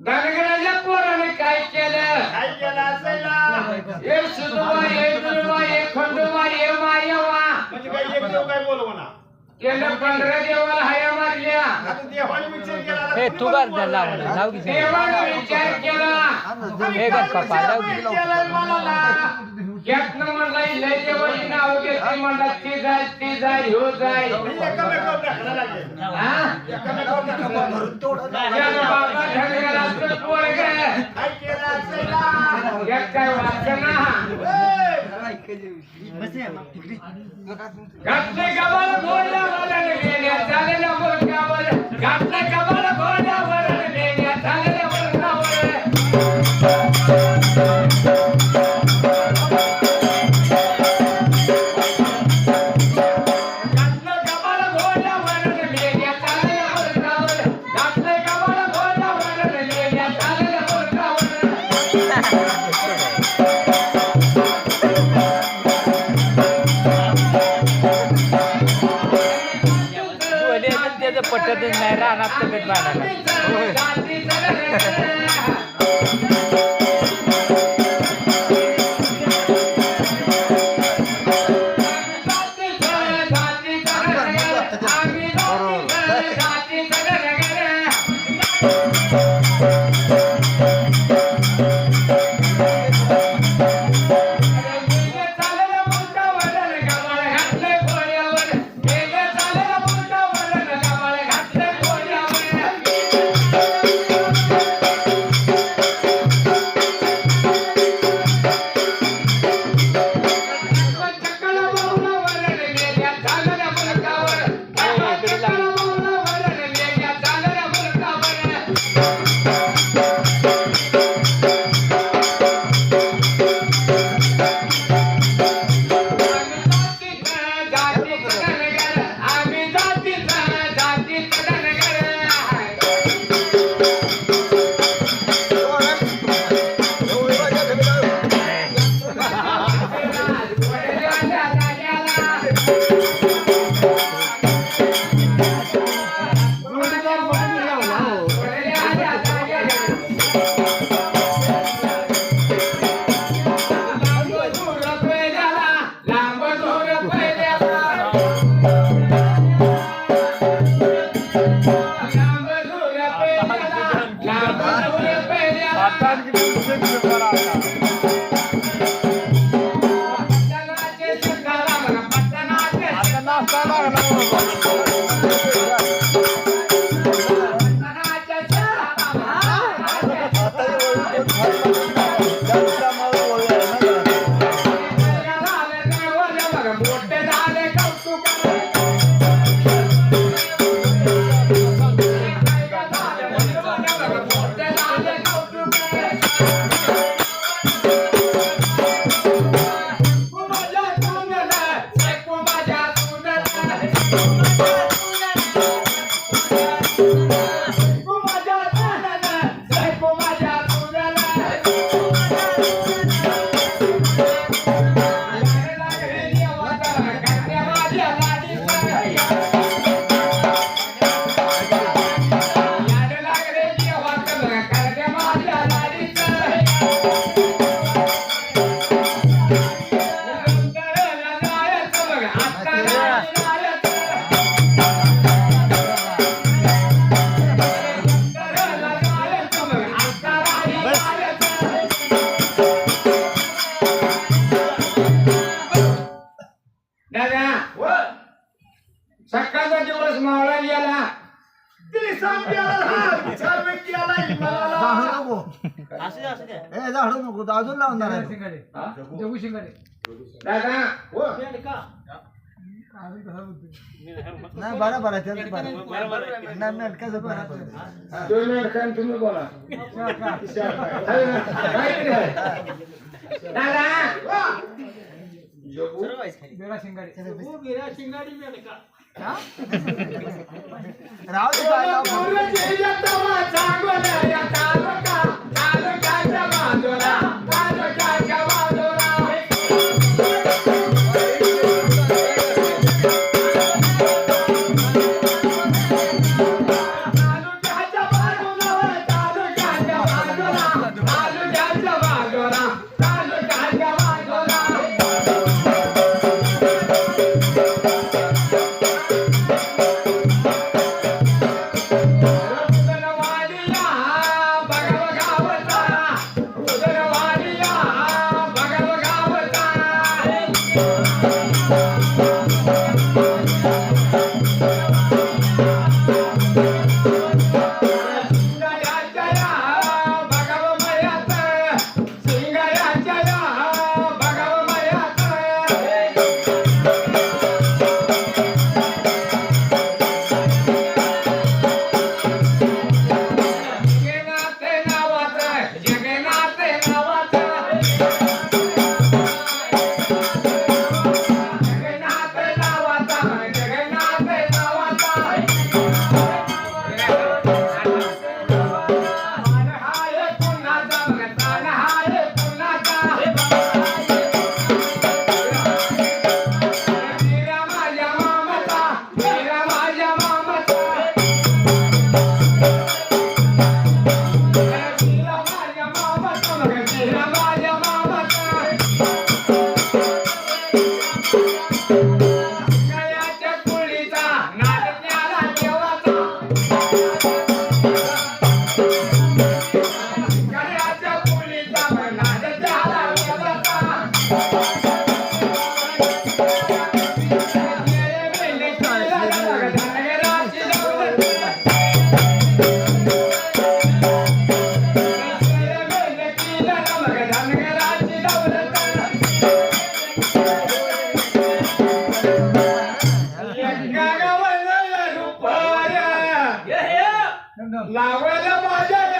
धनगराच्या पोराने काय केलं काय केलं असेल हे सुदुबा हे दुर्बा हे खंडोबा हे मायवा म्हणजे काय एक देव काय बोलव ना केलं. पंधरा देवाला हाया मारल्या देवाने विचार केला तू विचार केला हे ક્યાંક નંબર લઈ લઈ લેવો એના ઓકે શ્રીમંત અટકી જાય તી જાય હો જાય એકમે કોમ ના ખરા લાગે હા એકમે કોમ ના ખબર મરતો ક્યાં બાપા ઢંગરા રાસ્તે પોળ ગે આઈ કે રાસ્તેલા એક કઈ વાત ના ગાટને કબાલ ભોડા વાળાને બેને ચાલે ના બોલ કબાલ ગાટને કબાલ ભોડા पटतच नाही रानात तब्येत बाळाला. तो अजून लावणार आहे. दादा नाही बरं बरं त्याचं बरं नाही बरं दोन तुम्ही बोला? दादा लावायला माझ्या